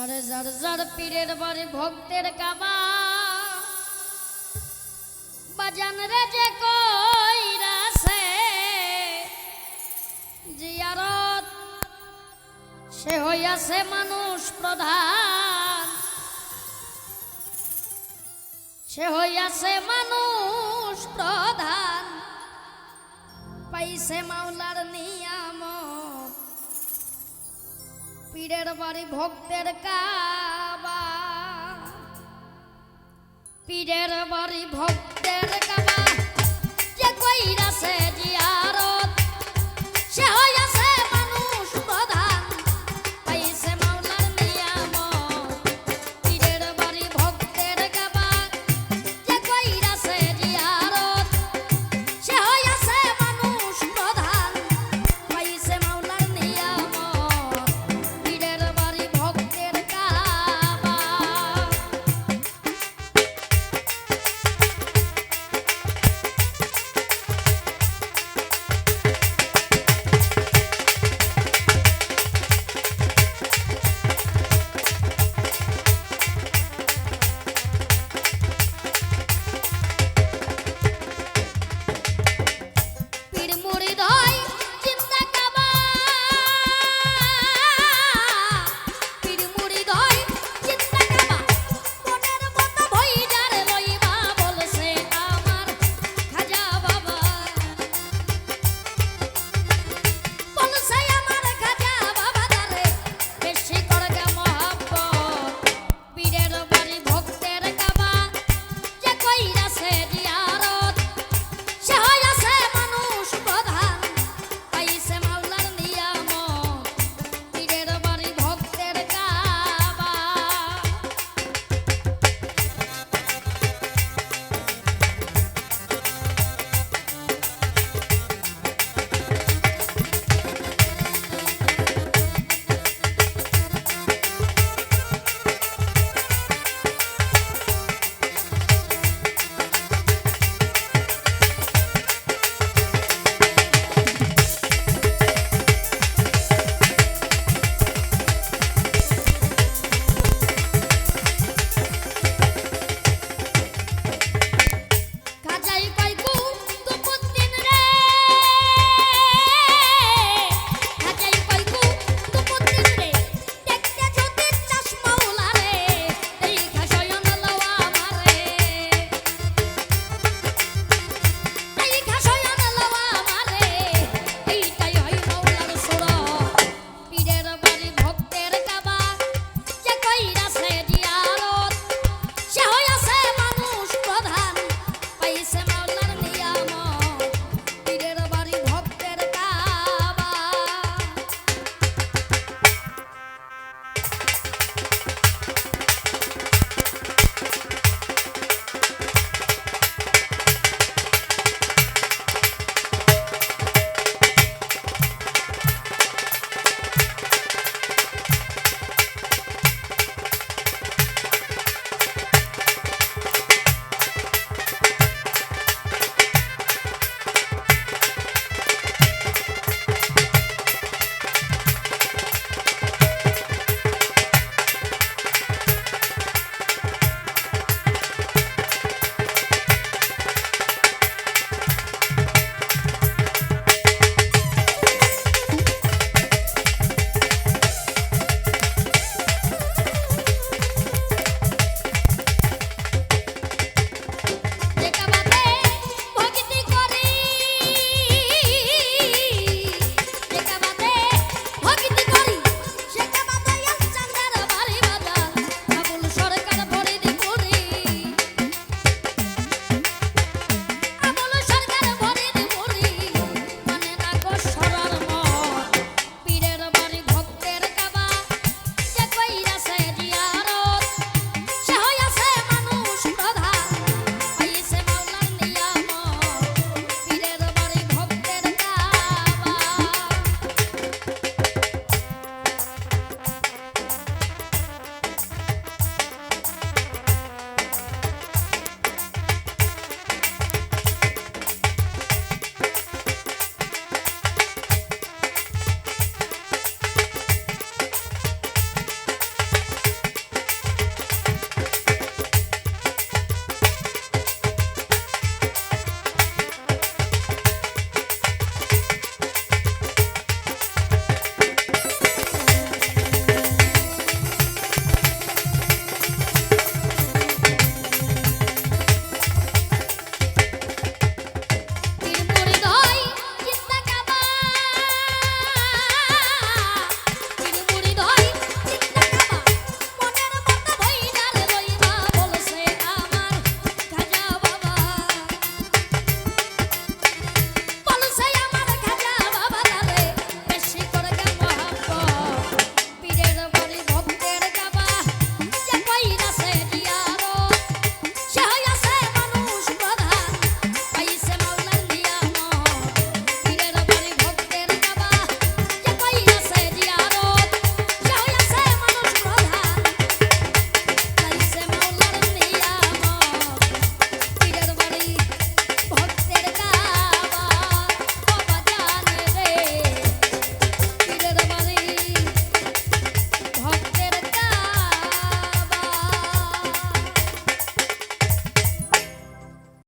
আরে যার যার পীরের বাড়ি ভক্তের কাবা, বাজান রে যে কইরাছে, জিয়ারত, সে হইয়াছে মানুষ প্রধান। সে হইয়াছে মানুষ প্রধান। পাইছে মাওলার নিয়ামত। পীরের বাড়ি ভক্তের কাবা। পীরের বাড়ি ভক্ত